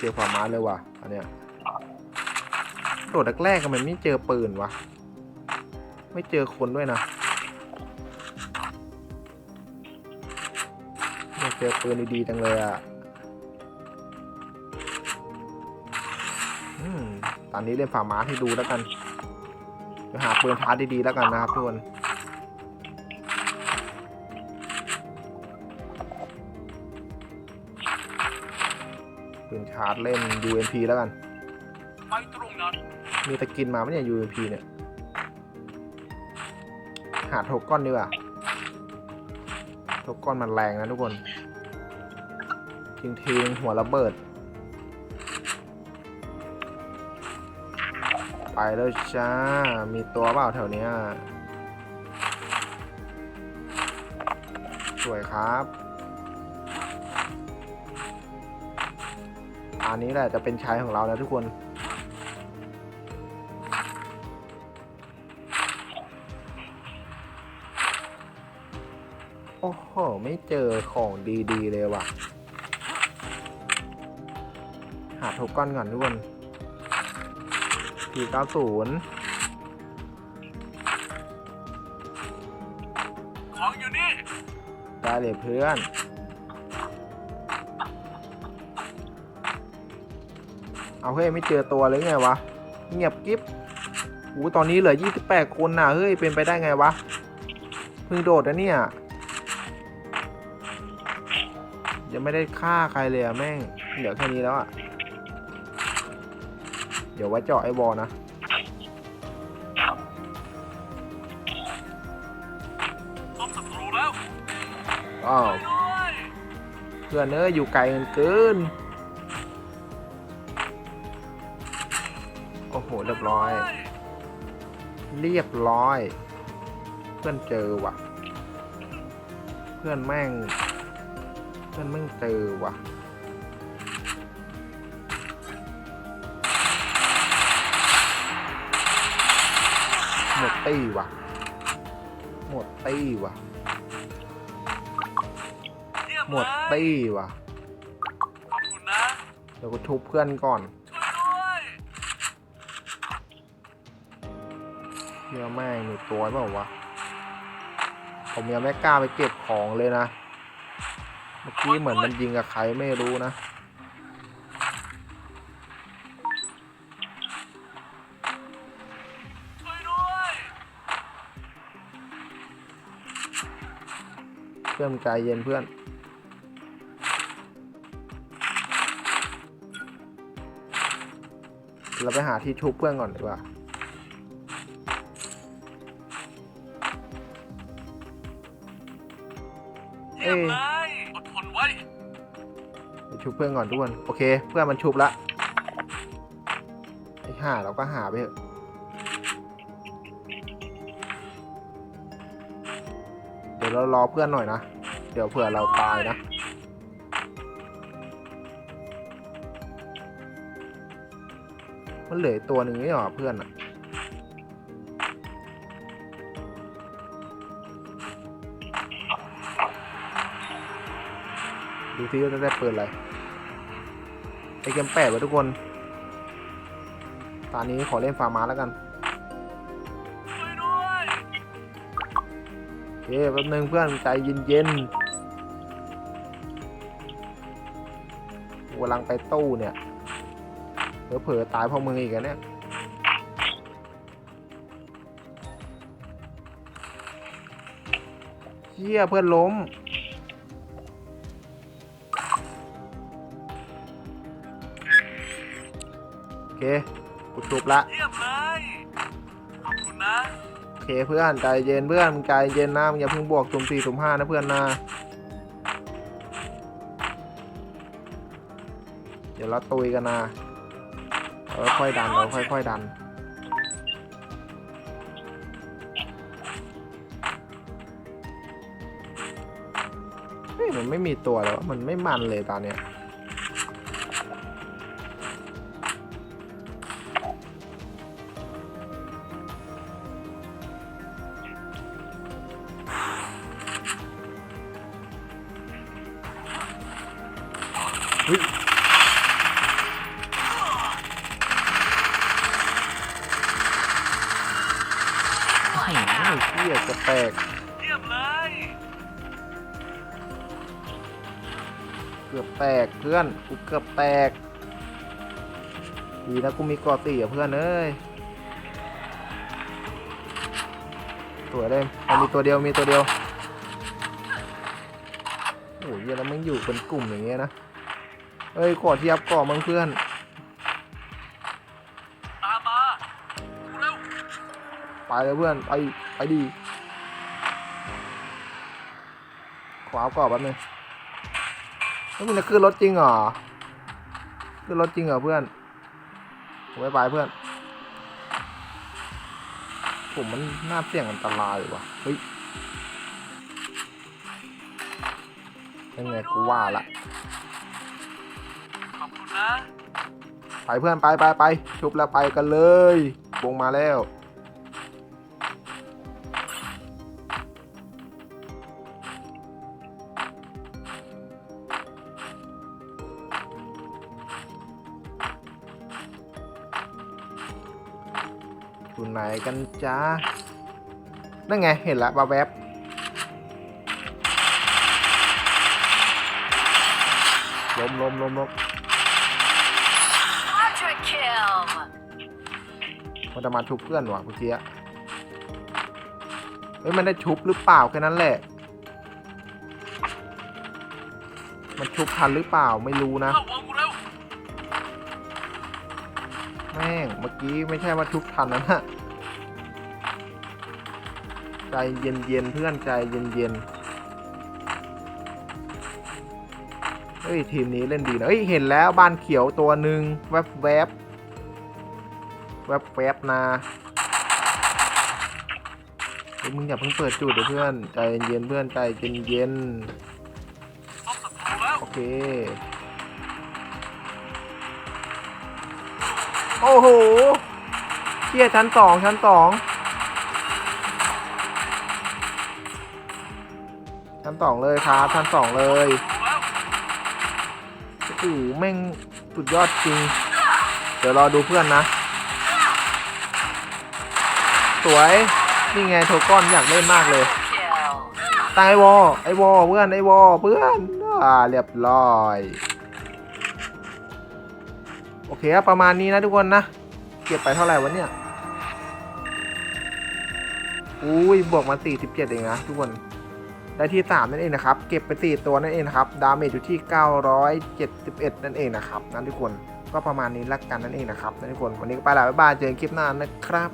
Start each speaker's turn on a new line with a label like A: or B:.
A: เจอความม้าเลยว่ะ อันเนี้ยโดดแรกๆก็มันไม่เจอปืนวะ ไม่เจอคนด้วยนะไม่เจอปืนดีๆจังเลยอะอืมตอนนี้เล่นฝ่าม้าให้ดูแล้วกันเดี๋ยวหาปืนพาร์ทดีๆแล้วกันนะครับทุกคน ปืนชาร์จเล่น UMP แล้วกัน
B: ไปตรงนั้น
A: มีตะกินมาไหมเนี่ย UMP เนี่ย หาโทก้อนดีกว่าโทก้อนมันแรงนะทุกคนทิ้งทิ้งหัวระเบิด ไปแล้วจ้า มีตัวเปล่าแถวเนี้ยสวยครับ อันนี้แหละจะเป็นชัยของเราแล้วทุกคนโอ้โห ไม่เจอของดีๆ เลยว่ะ หาโทก้อนก่อนทุกคน490
B: ของอยู่นี่
A: ได้เลยเพื่อน เอาเฮ้ยไม่เจอตัวเลยไงวะ เงียบกิ๊บอูตอนนี้เหลือ 28 คนน่ะ เฮ้ย เป็นไปได้ไงวะ เพิ่งโดดนะเนี่ย ยังไม่ได้ฆ่าใครเลยอะแม่ง เหลือแค่นี้แล้วอะเดี๋ยวไว้เจาะไอ้บอลนะ
B: พบศัตรูแล้ว
A: อ้าว เพื่อนเอ้ยอยู่ไกลกันเกิน โอ้โห เรียบร้อย เรียบร้อย เพื่อนเจอว่ะ เพื่อนแม่ง เพื่อนแม่งเจอว่ะ หมดตี้ว่ะ หมดตี้ว่ะ
B: เยี่ยม
A: หมด
B: เลย
A: ตี้ว่ะ
B: ขอบคุณนะ
A: เดี๋ยวกูทุบเพื่อนก่อน เฮียแม่งมีตัวเปล่าวะ ผมยังไม่กล้าไปเก็บของเลยนะ เมื่อกี้เหมือนมันยิงกับใครไม่รู้นะ เพื่อนใจเย็นเพื่อนเราไปหาที่ชุบเพื่อนก่อนดีกว่า
B: มเลยอดทนไว้
A: ไปชุบเพื่อนก่อนทุกคนโอเค เพื่อนมันชุบละไอ้ห่าเราก็หาไปเถอะเดี๋ยวเรารอเพื่อนหน่อยนะ เดี๋ยวเผื่อเราตายนะ มันเหลือตัวหนึ่งไม่หรอเพื่อนอะ ที่ว่าจะได้ปืนอะไรไอเกมแปดวะทุกคน ตอนนี้ขอเล่นฟาร์มาแล้วกัน
B: ช่วยด้ย
A: โอเคแป๊บนึงเพื่อนใจเย็นๆกูกำลังไปตู้เนี่ยเผลอๆตายเพราะมึงอีกอะเนี่ยเชี่ยเพื่อนล้ม เคกูชุบละ
B: เยี่ยมเลย ขอบคุณนะ
A: โอเคเพื่อนใจเย็นเพื่อนมึงใจเย็นนะมึงอย่าเพิ่งบวกสุ่มสี่สุ่มห้านะเพื่อนนะเดี๋ยวเราตุยกันนะเราค่อยๆดันเราค่อยๆดันเฮ้ยมันไม่มีตัวแล้ว มันไม่มันเลยตอนเนี้ย เหี้ยจะแตก
B: เยี่ยมเลย
A: เกือบแตกเพื่อนกูเกือบแตก ดีนะกูมีกอตีอะเพื่อนเอ้ยสวยเลยมันมีตัวเดียวมีตัวเดียวโอ้ยเหี้ยแล้วมึงอยู่เป็นกลุ่มอย่างเงี้ยนะเอ้ยกอดเทียบกอดมึงเพื่อน
B: เล
A: ยเพื่อนไปไปดีขวาก่อนแป๊บนึงแล้วมึงจะขึ้นรถจริงเหรอขึ้นรถจริงเหรอเพื่อนผมไม่ไปเพื่อนผมมันน่าเสี่ยงอันตรายว่ะเฮ้ยยังไงกูว่าละ
B: ขอบคุณนะ
A: ไปเพื่อนไปไปไปชุบแล้วไปกันเลย วงมาแล้ว อยู่ไหนกันจ้านั่นไง เห็นละบาแวบล้มล้มล้มล้มมันจะมาชุบเพื่อนวะเมื่อกี้เฮ้ย มันได้ชุบหรือเปล่าแค่นั้นแหละ มันชุบทันหรือเปล่าไม่รู้นะ แม่ง เมื่อกี้ไม่ใช่ว่าชุบทันนะนะใจเย็นเย็นๆเพื่อนใจเย็นเย็นๆเฮ้ย ทีมนี้เล่นดีนะเฮ้ย เห็นแล้วบ้านเขียวตัวหนึ่งแวบแวบแวบแวบๆนะเฮ้ยมึงอย่าเพิ่งเปิดจุดเดี๋ยวเพื่อน ใจเย็นๆเพื่อนใจเย็นเย็น
B: พบศัตรูแล้ว
A: ๆโอเค โอ้โหเที่ยชั้นสองชั้นสองชั้นสองเลยครับชั้นสองเลยโอ้โหแม่งสุดยอดจริง เดี๋ยวรอดูเพื่อนนะ สวย นี่ไงโทก้อนอยากเล่นมากเลยตายไอวอไอวอเพื่อนไอวอเพื่อนอ่าเรียบร้อย คประมาณนี้นะทุกคนนะ เก็บไปเท่าไหร่วะเนี่ย อุ้ยบวกมา47 เองนะทุกคน ได้ที่ 3 นั่นเองนะครับ เก็บไป 4 ตัวนั่นเองครับ ดาเมจอยู่ที่ 971 นั่นเองนะครับนั่นทุกคน ก็ประมาณนี้ละกันนั่นเองนะครับนั่นทุกคน วันนี้ก็ไปแล้วบ๊ายบาย เจอกันคลิปหน้านะครับ